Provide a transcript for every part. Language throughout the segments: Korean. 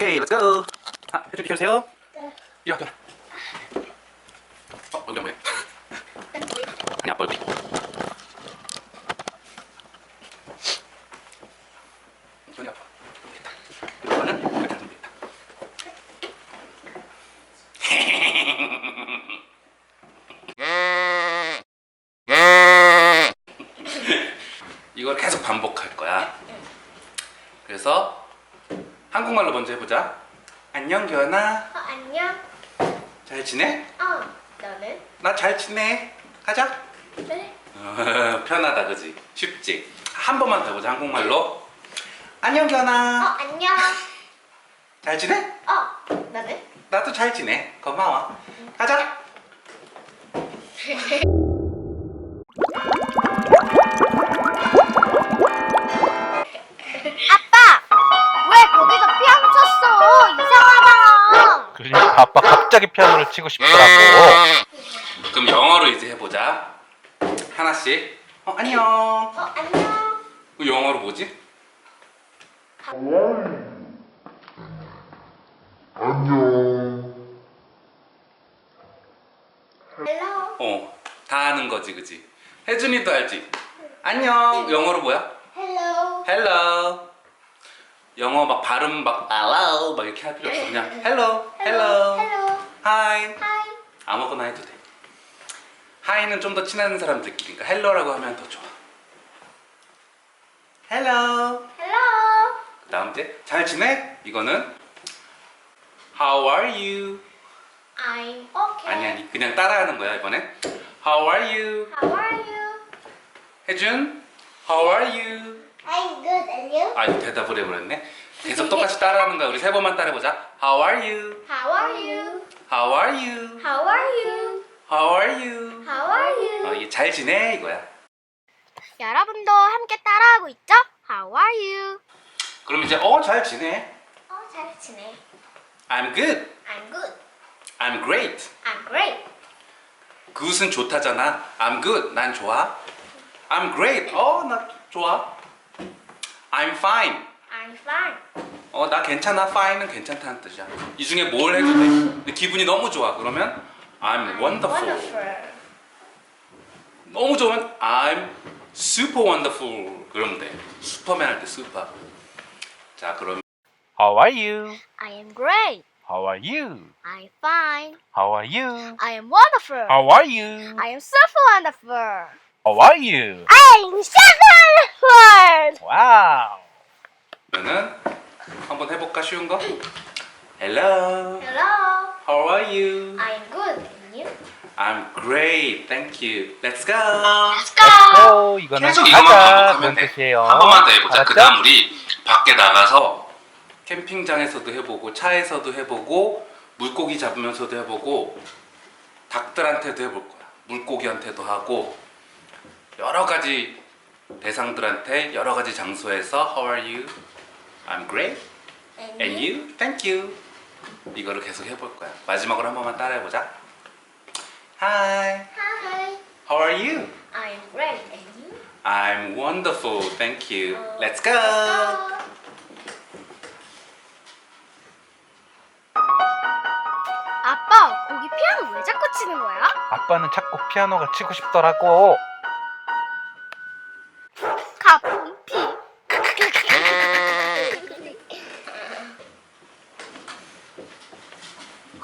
오케이, 렛츠 고. 아, 해준 비켜주세요. 네. 이리 와. 어, 여기 뭐야? 아니, 아빠 여기. 손이 아파. 이걸 계속 반복할 거야. 그래서 한국말로 먼저 해보자. 안녕 견아. 어, 안녕. 잘 지내? 어, 너는? 나 잘 지내. 가자. 네. 어, 편하다 그지? 쉽지? 한 번만 더 해보자 한국말로. 안녕 어, 견아. 안녕. 잘 지내? 어, 너는? 나도 잘 지내. 고마워. 가자. 갑자기 피아노를 치고 싶더라고. 그럼 영어로 이제 해보자. 하나씩. 어 안녕. 어, 안녕. 그 영어로 뭐지? 헬로. 어, 다 아는 거지, 그지? 혜준이도 알지? 안녕. 영어로 뭐야? 헬로. hello. 영어 막 발음 막 hello 막 이렇게 할 필요 없어. 그냥 hello, hello, 헬 로. hi. 하이. 아무거나 해도 돼. hi는 좀 더 친한 사람들끼리니까 hello라고 하면 더 좋아. 헬로. 그 다음 이제 잘 지내? 이거는 how are you? I'm okay. 아니 아니 그냥 따라하는 거야 이번엔 how are you? How are you? 혜준 how are you? I'm good. And you? 아 대답을 해버렸네. 계속 똑같이 따라하는 거야. 우리 세 번만 따라해보자. How are you? How are you? How are you? How are you? How are you? How are you? 어, 이게 잘 지내 이거야. 여러분도 함께 따라하고 있죠? How are you? 그럼 이제 어 잘 지내. 어, 잘 지내. I'm good. I'm good. I'm great. I'm great. good은 좋다잖아. I'm good. 난 좋아. I'm great. 어 나 좋아. I'm fine. I'm fine. 어 나 괜찮아. fine은 괜찮다는 뜻이야. 이 중에 뭘 해도 돼. 근데 기분이 너무 좋아. 그러면 I'm wonderful. Wonderful. 너무 좋으면 I'm super wonderful 그러면 돼 슈퍼맨 할 때 슈퍼 자 그럼 How are you? I am great. How are you? I'm fine. How are you? I am wonderful. How are you? I am super wonderful. How are you? I'm super wonderful. 와우. 그러면은 한번 해볼까 쉬운 거 Hello Hello. How are you? I am good. And you? I'm great Thank you Let's go Let's go. 오, 이거는 계속 이것만 가자 반복하면 그런 돼. 뜻이에요. 한 번만 더 해보자 그 알았죠? 다음 우리 밖에 나가서 캠핑장에서도 해보고 차에서도 해보고 물고기 잡으면서도 해보고 닭들한테도 해볼 거야 물고기한테도 하고 여러 가지 대상들한테 여러 가지 장소에서 How are you? I'm great And And you? you? Thank you 이거를 계속 해볼 거야 마지막으로 한 번만 따라해보자 Hi Hi. How are you? I am great. And you? I'm wonderful. Thank you. Let's go. Go. 아빠, 거기 피아노 왜 자꾸 치는 거야? 아빠는 자꾸 피아노가 치고 싶더라고. 가품피.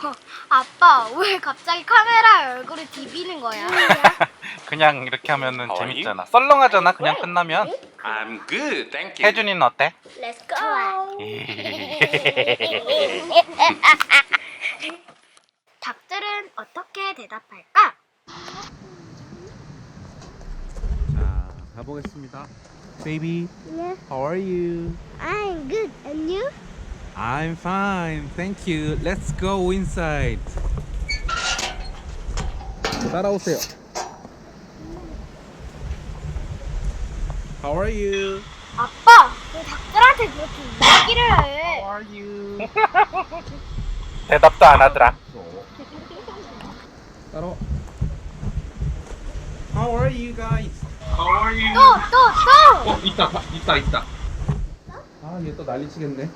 어, 아빠, 왜 갑자기 카메라에 얼굴을 디비는 거야? 그냥 이렇게 하면은 are 재밌잖아. 썰렁하잖아. 그냥 끝나면. I'm good. Thank you. 혜준이는 어때? Let's go. 닭들은 어떻게 대답할까? 자, 가보겠습니다. Baby, Yeah, how are you? I'm good. And you? I'm fine, thank you. Let's go inside. 따라오세요. How are you? 아빠, 왜 닭들한테 그렇게 이야기를 해? How are you? 대답도 안 하더라. 따라. How are you guys? How are you? 또, 또, 또! 어, 있다, 봐, 있다, 있다. 아, 얘 또 난리치겠네.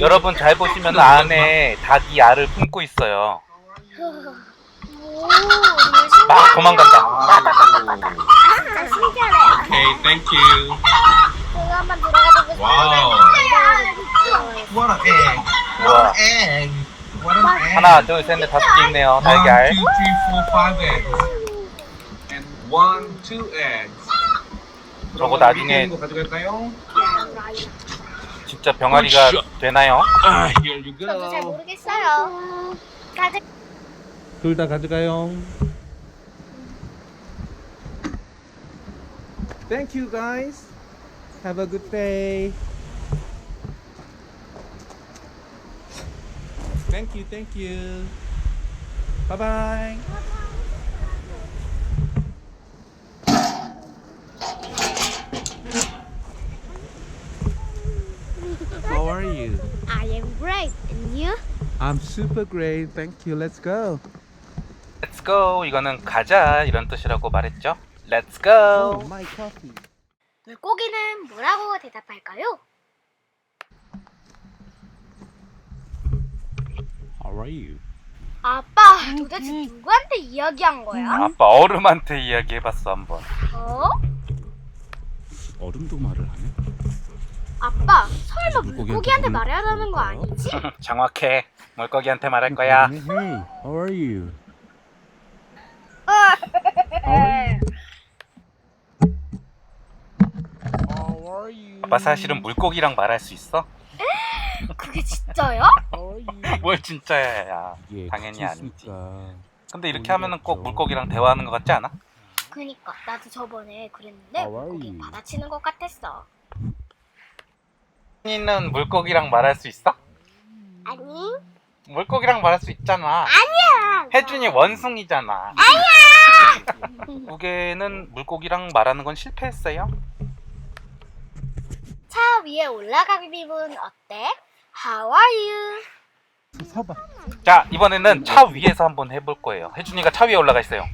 여러분 잘 보시면 안에 닭이 알을 품고 있어요. 오, 정말 막 도망간다. 진짜 신기하네. Okay, thank you. 제가 한번 들어가 보겠습니다. 와우. What an egg. 우와. egg. What an egg. 하나, 둘, 셋, 넷, 다섯 개 있네요. One, 달걀. two, three, four, five eggs. And one, two eggs. 저거 나중에 가져갈까요? 진짜 병아리가 되나요? 아, here you 저도 잘 go. 모르겠어요. 다들 둘 다 가져가요. Thank you guys. Have a good day. Thank you, thank you. Bye bye. You? I am great. And you? I'm super great. Thank you. Let's go. Let's go. 이거는 가자 이런 뜻이라고 말했죠. Let's Oh, go. my coffee. 물고기는 뭐라고 대답할까요? How are you? 아빠, 도대체 누구한테 이야기한 거야? 아빠 얼음한테 이야기해봤어 한번. 어? 얼음도 말을 하네. 아빠, 설마 물고기한테 물고기한테 말하라는 거? 아니지? 정확해. 물고기한테 말할 거야. Hey, how are you? How are you? 아빠 사실은 물고기랑 말할 수 있어? 그게 진짜요? How are you? 뭘 진짜야. 야. 예, 당연히 같이 아니지. 있으니까. 근데 이렇게 하면은 꼭 물고기랑 대화하는 것 같지 않아? 그니까 나도 저번에 그랬는데 How are 물고기 you? 받아치는 것 같았어. 혜준이는 물고기랑 말할 수 있어? 아니? 물고기랑 말할 수 있잖아. 아니야. 혜준이 원숭이잖아. 아니야. 무게는 물고기랑 말하는 건 실패했어요. 차 위에 올라가기 기분 어때? How are you? 서봐. 자 이번에는 차 위에서 한번 해볼 거예요. 혜준이가 차 위에 올라가 있어요.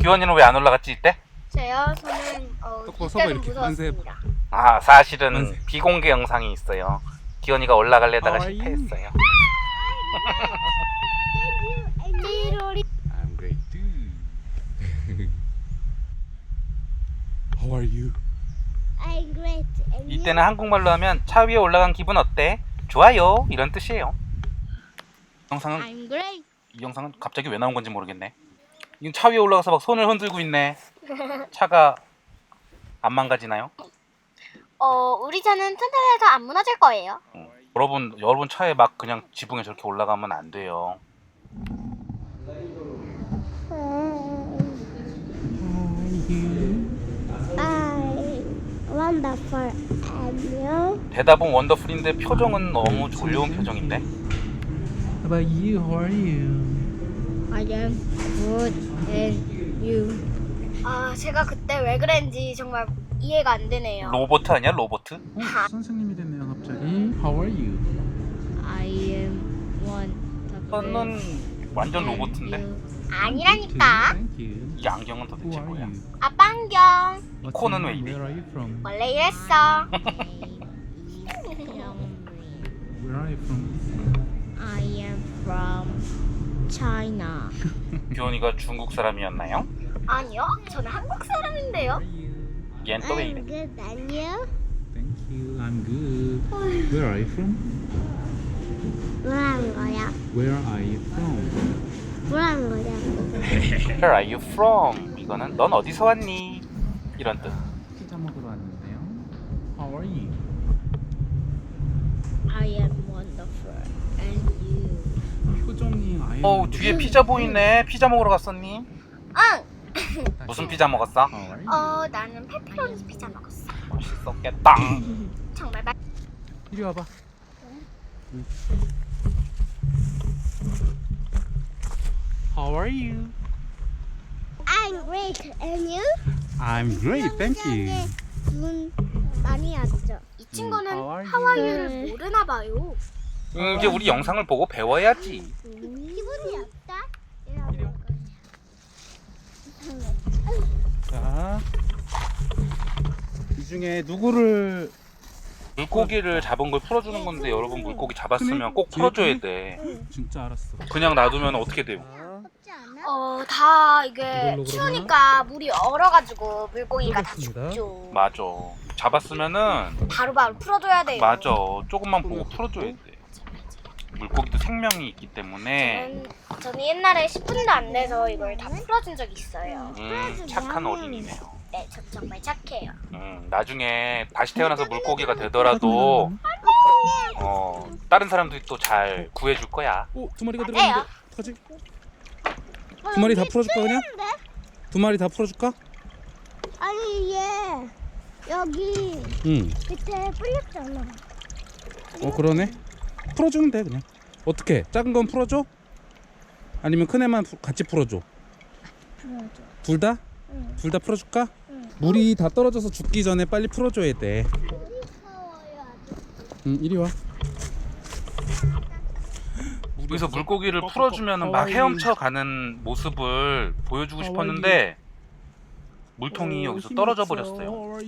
기원이는 왜 안 올라갔지 이때? 저요, 저는 어, 똑바로 서봐, 이렇게. 무서웠습니다. 아 사실은 만세. 비공개 영상이 있어요. 기원이가 올라갈래다가 How are you? 실패했어요. I'm great too. How are you? I'm great. And 이때는 한국말로 하면 차 위에 올라간 기분 어때? 좋아요 이런 뜻이에요. 이 영상은 I'm great. 이 영상은 갑자기 왜 나온 건지 모르겠네. 이건 차 위에 올라가서 막 손을 흔들고 있네. 차가 안 망가지나요? 어, 우리 차는 튼튼해서 안 무너질 거예요. 응. 여러분 여러분 차에 막 그냥 지붕에 저렇게 올라가면 안 돼요. Wonderful and you. 대답은 원더풀인데 표정은 너무 졸려온 표정인데. How about you? How are you? I am good and you. 아, 제가 그때 왜 그랬는지 정말 이해가 안 되네요. 로보트 아니야 로보트? 어, 선생님이 됐네요 갑자기. How are you? I am wonderful. 너는 완전 로보트인데. 아니라니까. Thank you. 이 안경은 Who 도대체 are 뭐야? you? 아빠 안경. What's 코는 your 왜 name? 이래? Where are you from? 원래 이랬어. Where are you from? I am from China. 기원이가 중국 사람이었나요? 아니요, 저는 한국 사람인데요. 얜또왜 이래? good, and you? Thank you. I'm good. Where are you from? 뭐라는 거야? Where are you from? 뭐라는 거야? Where are you from? 이거는 넌 어디서 왔니? 이런 뜻. 피자 먹으러 왔는데요. How are you? I am wonderful, and you? 표정이 아예. 어우 뒤에 피자 보이네. 피자 먹으러 갔었니? 응. 무슨 피자 먹었어? You? 어, 나는 페퍼로니 피자 먹었어. 맛있었겠다. 정말 맛. 이리 와봐. How are you? I'm great, and you? I'm great, thank you. 눈 많이 왔죠. 이 친구는 How are you? 하와이를 모르나 봐요. 음, 이제 우리 영상을 보고 배워야지. 기분이 없다. 자, 이 중에 누구를 물고기를 잡은 걸 풀어주는 건데 여러분 물고기 잡았으면 꼭 풀어줘야 돼. 진짜 알았어. 그냥 놔두면 어떻게 돼요? 어, 다 이게 이걸로 추우니까 물이 얼어가지고 물고기가 다. 죽죠. 맞아. 잡았으면은 바로바로 풀어줘야 돼요. 맞아. 조금만 보고 풀어줘야 돼. 물고기도 생명이 있기 때문에 저는, 저는 옛날에 10분도 안 돼서 이걸 다 풀어준 적이 있어요. 음, 착한 어린이네요. 네, 저 정말 착해요. 음, 나중에 다시 태어나서 물고기가 되더라도 어, 다른 사람들이 또 잘 구해줄 거야. 오, 두 마리가. 들어갔는데 어떡하지? 두 마리 다 풀어줄까 그냥? 두 마리 다 풀어줄까? 아니 얘 여기 응. 밑에 뿌렸잖아. 어 그러네. 풀어주면 돼 그냥. 어떻게? 작은 건 풀어줘? 아니면 큰 애만 푸- 같이 풀어줘? 풀어줘. 둘 다? 응. 둘 다 풀어줄까? 물이 다 떨어져서 죽기 전에 빨리 풀어줘야 돼. 응, 이리 와. 여기서 물고기를 풀어주면 막 헤엄쳐 가는 모습을 보여주고 싶었는데 물통이 여기서 떨어져 버렸어요.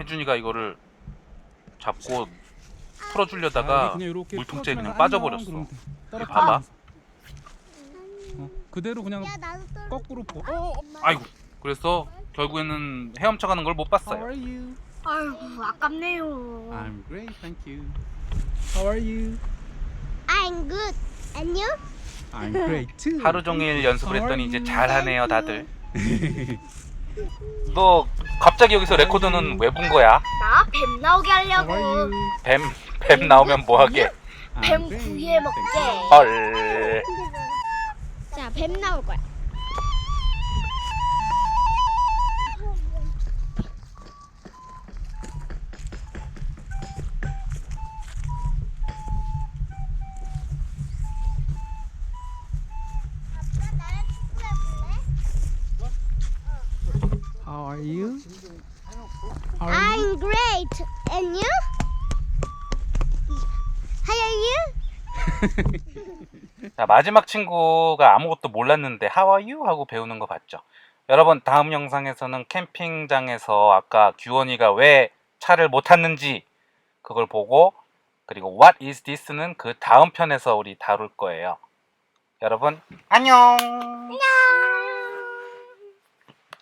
혜준이가 이거를 잡고 풀어주려다가 물통째 그냥 빠져버렸어. 봐봐. 어, 그대로 그냥 거꾸로 보. 어, 아이고. 그래서 결국에는 헤엄쳐 가는 걸못 봤어요. you? 아이고 아깝네요. I'm great, thank you. How are you? I'm good. 안녕? I'm great too. 하루 종일 연습을 했더니 이제 잘하네요, 다들. 너 갑자기 여기서 레코드는 왜 본 거야? 나 뱀 나오게 How 하려고. are you? 뱀, 뱀 나오면 뭐 하게? 뱀. 구이해 먹게. 헐. 자, 뱀 나올 거야. 자, 마지막 친구가 아무것도 몰랐는데 How are you? 하고 배우는 거 봤죠? 여러분 다음 영상에서는 캠핑장에서 아까 규원이가 왜 차를 못 탔는지 그걸 보고 그리고 What is this는 그 다음 편에서 우리 다룰 거예요. 여러분 안녕. 안녕.